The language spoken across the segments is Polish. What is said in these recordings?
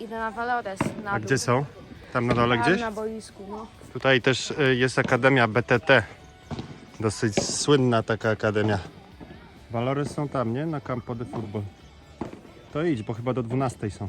idę na Valores. Na A dół. gdzie są? Tam na dole Tam gdzieś? Na boisku, no. Tutaj też y, jest Akademia BTT. Dosyć słynna taka akademia. Valores są tam, nie? Na Campo de Futbol. To idź, bo chyba do 12 są.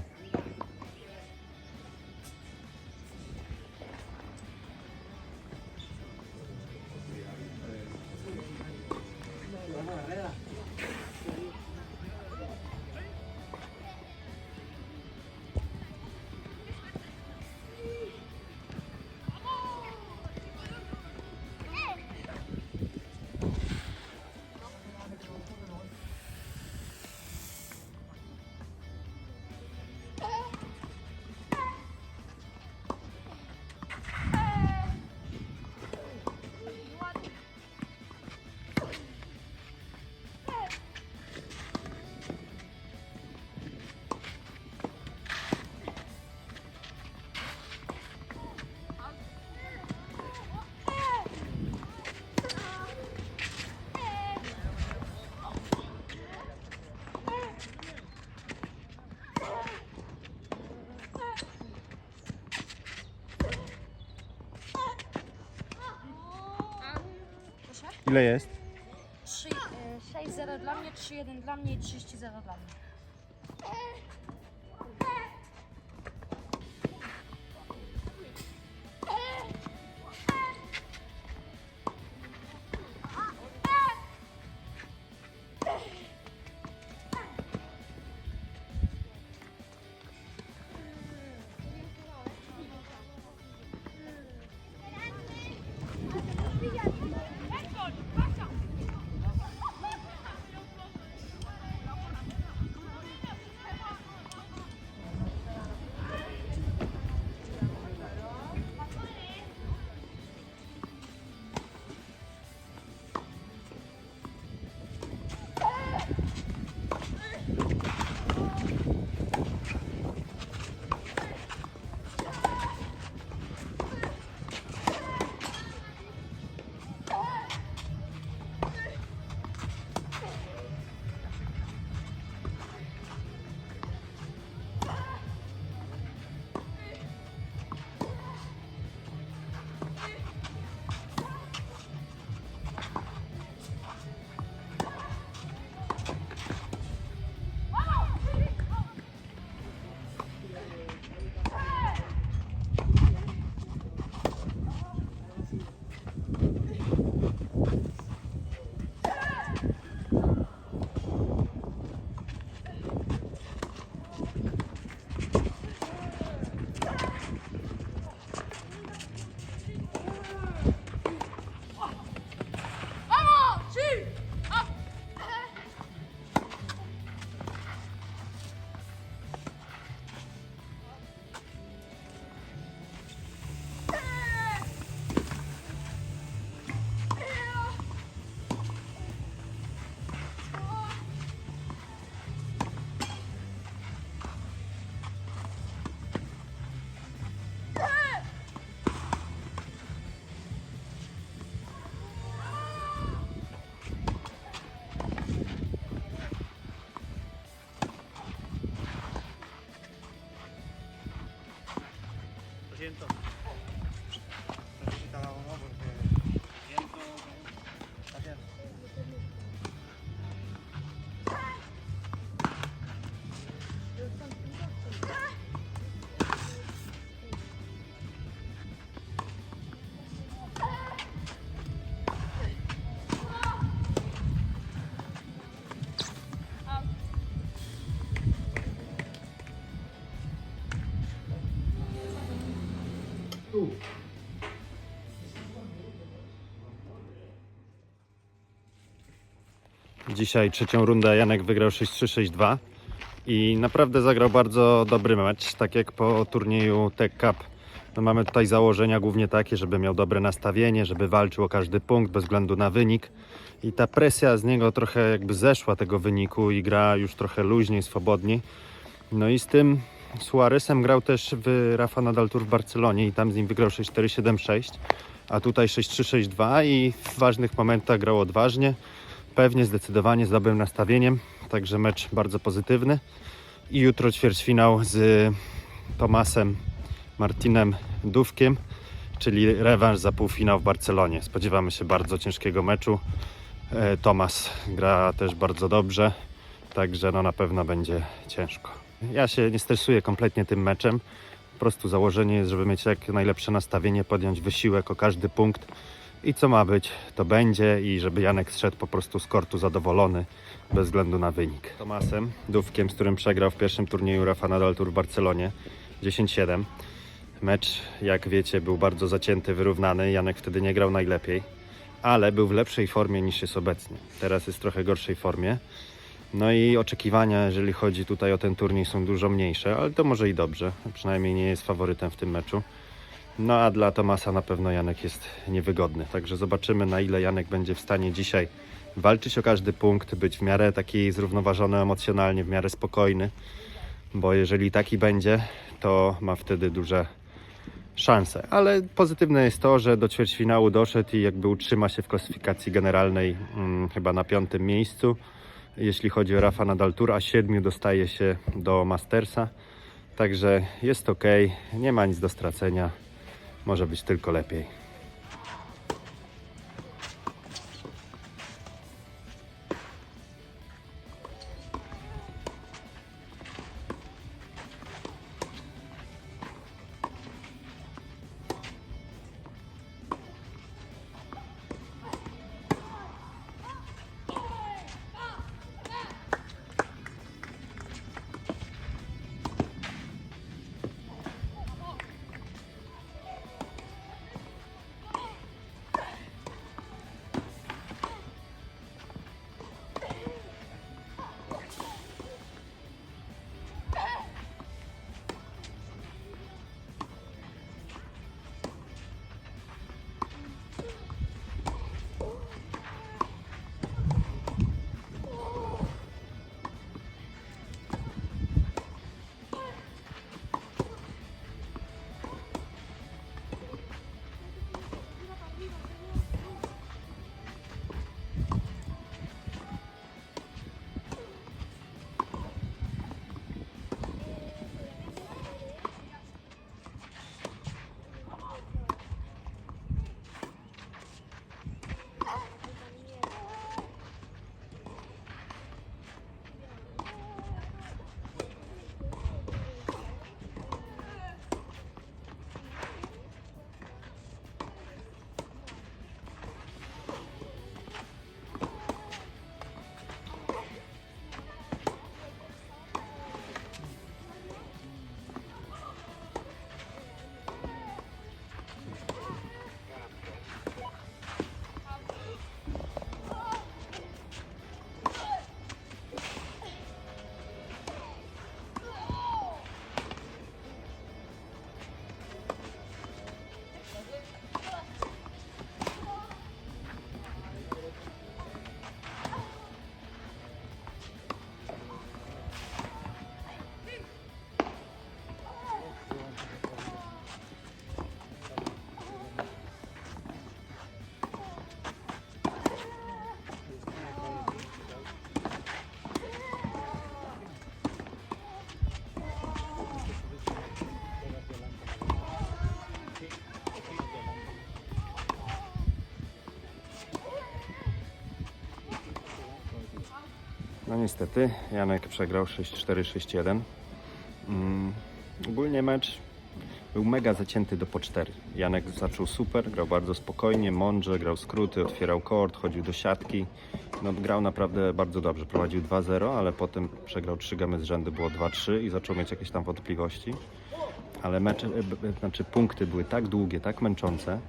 Ile jest? 6-0 dla mnie, 3-1 dla mnie i 30-0 dla mnie. asiento. Dzisiaj trzecią rundę Janek wygrał 6-3-6-2 i naprawdę zagrał bardzo dobry mecz, tak jak po turnieju Tech Cup. No mamy tutaj założenia głównie takie, żeby miał dobre nastawienie, żeby walczył o każdy punkt bez względu na wynik. I ta presja z niego trochę jakby zeszła tego wyniku i gra już trochę luźniej, swobodniej. No i z tym Suarezem grał też w Rafa Nadal Tour w Barcelonie i tam z nim wygrał 6-4-7-6, a tutaj 6-3-6-2 i w ważnych momentach grał odważnie, pewnie, zdecydowanie, z dobrym nastawieniem, także mecz bardzo pozytywny. I jutro ćwierćfinał z Tomasem Martinem Dówkiem, czyli rewanż za półfinał w Barcelonie. Spodziewamy się bardzo ciężkiego meczu. E, Tomas gra też bardzo dobrze, także no na pewno będzie ciężko. Ja się nie stresuję kompletnie tym meczem. Po prostu założenie jest, żeby mieć jak najlepsze nastawienie, podjąć wysiłek o każdy punkt i co ma być, to będzie i żeby Janek zszedł po prostu z kortu zadowolony bez względu na wynik. Tomasem Dówkiem, z którym przegrał w pierwszym turnieju Rafa Nadal Tour w Barcelonie 10-7. Mecz, jak wiecie, był bardzo zacięty, wyrównany. Janek wtedy nie grał najlepiej, ale był w lepszej formie niż jest obecnie. Teraz jest w trochę gorszej formie. No i oczekiwania, jeżeli chodzi tutaj o ten turniej, są dużo mniejsze, ale to może i dobrze. Przynajmniej nie jest faworytem w tym meczu. No a dla Tomasa na pewno Janek jest niewygodny. Także zobaczymy, na ile Janek będzie w stanie dzisiaj walczyć o każdy punkt, być w miarę taki zrównoważony emocjonalnie, w miarę spokojny. Bo jeżeli taki będzie, to ma wtedy duże szanse. Ale pozytywne jest to, że do ćwierćfinału doszedł i jakby utrzyma się w klasyfikacji generalnej mm, chyba na piątym miejscu. Jeśli chodzi o Rafa Nadal Tour, a siedmiu dostaje się do Mastersa. Także jest ok, nie ma nic do stracenia. Może być tylko lepiej. No niestety, Janek przegrał 6-4, 6-1. Mm, ogólnie mecz był mega zacięty do po 4. Janek zaczął super, grał bardzo spokojnie, mądrze, grał skróty, otwierał kort, chodził do siatki. No, grał naprawdę bardzo dobrze. Prowadził 2-0, ale potem przegrał 3 gamy z rzędu, było 2-3 i zaczął mieć jakieś tam wątpliwości. Ale mecze, e, znaczy punkty były tak długie, tak męczące,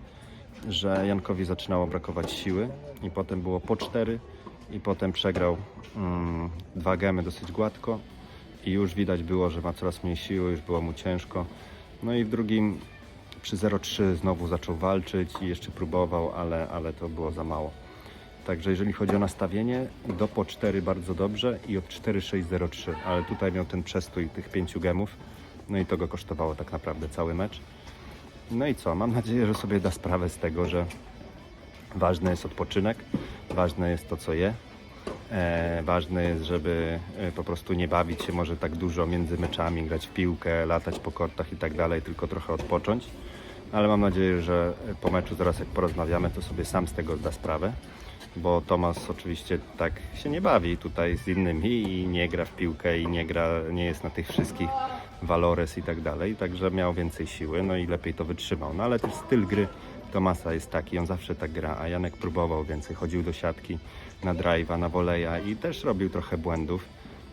że Jankowi zaczynało brakować siły i potem było po 4 i potem przegrał mm, dwa gemy dosyć gładko i już widać było, że ma coraz mniej siły, już było mu ciężko. No i w drugim przy 0-3 znowu zaczął walczyć i jeszcze próbował, ale, ale to było za mało. Także jeżeli chodzi o nastawienie, do po 4 bardzo dobrze i od 4-6-0-3, ale tutaj miał ten przestój tych pięciu gemów, no i to go kosztowało tak naprawdę cały mecz. No i co, mam nadzieję, że sobie da sprawę z tego, że ważny jest odpoczynek, ważne jest to, co je E, ważne jest, żeby e, po prostu nie bawić się może tak dużo między meczami, grać w piłkę, latać po kortach i tak dalej, tylko trochę odpocząć. Ale mam nadzieję, że po meczu zaraz jak porozmawiamy, to sobie sam z tego zda sprawę. Bo Tomas oczywiście tak się nie bawi tutaj z innymi i nie gra w piłkę i nie gra, nie jest na tych wszystkich walores i tak dalej, także miał więcej siły, no i lepiej to wytrzymał. No ale też styl gry Tomasa jest taki, on zawsze tak gra, a Janek próbował więcej, chodził do siatki, na drive'a, na voleja i też robił trochę błędów,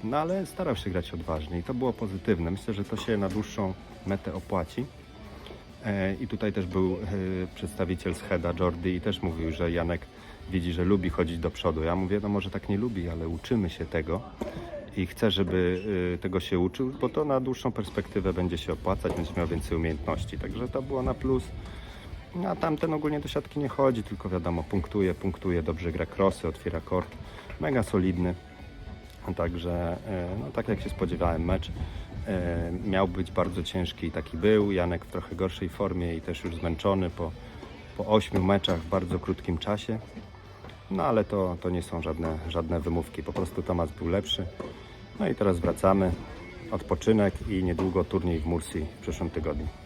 no ale starał się grać odważnie i to było pozytywne. Myślę, że to się na dłuższą metę opłaci. E, I tutaj też był e, przedstawiciel z Heda, Jordi, i też mówił, że Janek widzi, że lubi chodzić do przodu. Ja mówię, no może tak nie lubi, ale uczymy się tego i chcę, żeby e, tego się uczył, bo to na dłuższą perspektywę będzie się opłacać, będzie miał więcej umiejętności. Także to było na plus. No, A tamten ogólnie do siatki nie chodzi, tylko wiadomo, punktuje, punktuje, dobrze gra krosy, otwiera kort. Mega solidny. Także, e, no, tak jak się spodziewałem, mecz e, miał być bardzo ciężki i taki był. Janek w trochę gorszej formie i też już zmęczony po, po ośmiu meczach w bardzo krótkim czasie. No ale to, to nie są żadne, żadne wymówki, po prostu Tomasz był lepszy. No i teraz wracamy, odpoczynek i niedługo turniej w Mursi w przyszłym tygodniu.